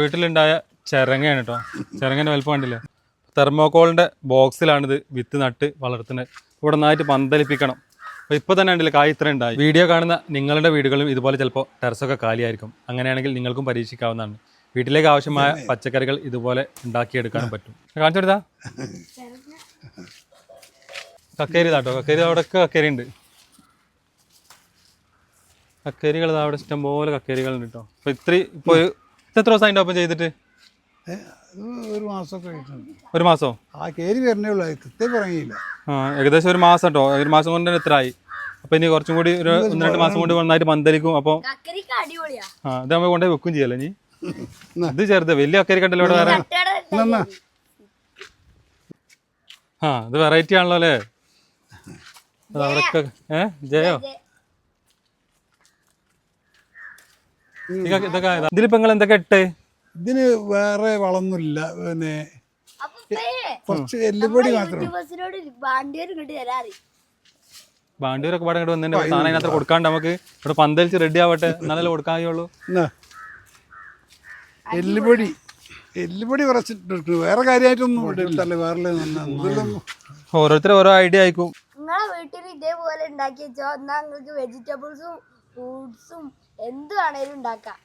വീട്ടിലുണ്ടായ ചിരങ്ങയാണ് കേട്ടോ ചിരങ്ങന്റെ വലുപ്പം കണ്ടില്ലേ? തെർമോക്കോളിന്റെ ബോക്സിലാണിത് വിത്ത് നട്ട് വളർത്തുന്നത്. ഇവിടെ നന്നായിട്ട് പന്തലിപ്പിക്കണം. അപ്പോൾ ഇപ്പോൾ തന്നെ ഉണ്ടല്ലോ കായ് ഇത്ര ഉണ്ടായി. വീഡിയോ കാണുന്ന നിങ്ങളുടെ വീടുകളും ഇതുപോലെ ചിലപ്പോൾ ടെറസൊക്കെ കാലിയായിരിക്കും. അങ്ങനെയാണെങ്കിൽ നിങ്ങൾക്കും പരീക്ഷിക്കാവുന്നതാണ്. വീട്ടിലേക്ക് ആവശ്യമായ പച്ചക്കറികൾ ഇതുപോലെ ഉണ്ടാക്കിയെടുക്കാനും പറ്റും. കാണിച്ചു കൊടുത്താ? കക്കേരി ഇതാട്ടോ. കക്കേരി അവിടെയൊക്കെ കക്കേരി ഉണ്ട്. കക്കേരികൾ അവിടെ ഇഷ്ടംപോലെ കക്കേരികളുണ്ട് കേട്ടോ അപ്പോൾ ഇത്രയും ഇപ്പോൾ ഒരു എത്ര ദിവസം അതിന്റെ ഓപ്പൺ ചെയ്തിട്ട്? ഒരു മാസമൊക്കെ ഒരു മാസമോ? ആ കയറി വരണേ ഉള്ളൂ. അത് കൃത്യം പറഞ്ഞില്ല ആ ഏകദേശം ഒരു മാസം കേട്ടോ ഒരു മാസം കൊണ്ട് തന്നെ ഇത്ര ആയി അപ്പോൾ ഇനി കുറച്ചും കൂടി ഒരു ഒന്ന് രണ്ട് മാസം കൊണ്ട് നന്നായിട്ട് പന്തലിക്കും അപ്പോൾ ആ ഇത് നമ്മൾ കൊണ്ടുപോയി വെക്കും ചെയ്യല്ലേ ഇനി? ഇത് ചെറുത്. വലിയ അക്കരി കണ്ടല്ലോ ഇവിടെ വേറെ. ആ ഇത് വെറൈറ്റി ആണല്ലോ അല്ലേ? അവിടെയൊക്കെ ഏ ജയോ. ഇതൊക്കെ ഇതാ. ഇതിലിപ്പോ നിങ്ങൾ എന്തൊക്കെ ഇട്ട്? ഇതിന് വേറെ വളമൊന്നുമില്ല പിന്നെ കുറച്ച് എല്ലുപൊടി മാത്രം. ബാണ്ടൂരൊക്കെ പാടെ ഇങ്ങോട്ട് വന്നിട്ട് സാധനം അതിനകത്ത് കൊടുക്കാണ്ട് നമുക്ക് ഇവിടെ പന്തലിച്ച് റെഡി ആവട്ടെ. എന്നാലല്ലേ കൊടുക്കാൻ കഴിയുള്ളൂ എല്ലുപൊടി. എല്ലുപൊടി കുറച്ചിട്ട് വേറെ കാര്യമായിട്ടൊന്നും ഇട്ടില്ല വേറെ ഓരോരുത്തർ ഓരോ ഐഡിയ ആയിക്കും. നിങ്ങളെ വീട്ടിൽ ഇതേപോലെ ഉണ്ടാക്കി വെച്ചോ എന്നാ നിങ്ങൾക്ക് വെജിറ്റബിൾസും ഫ്രൂട്ട്സും എന്ത് വേണേലും ഉണ്ടാക്കാം.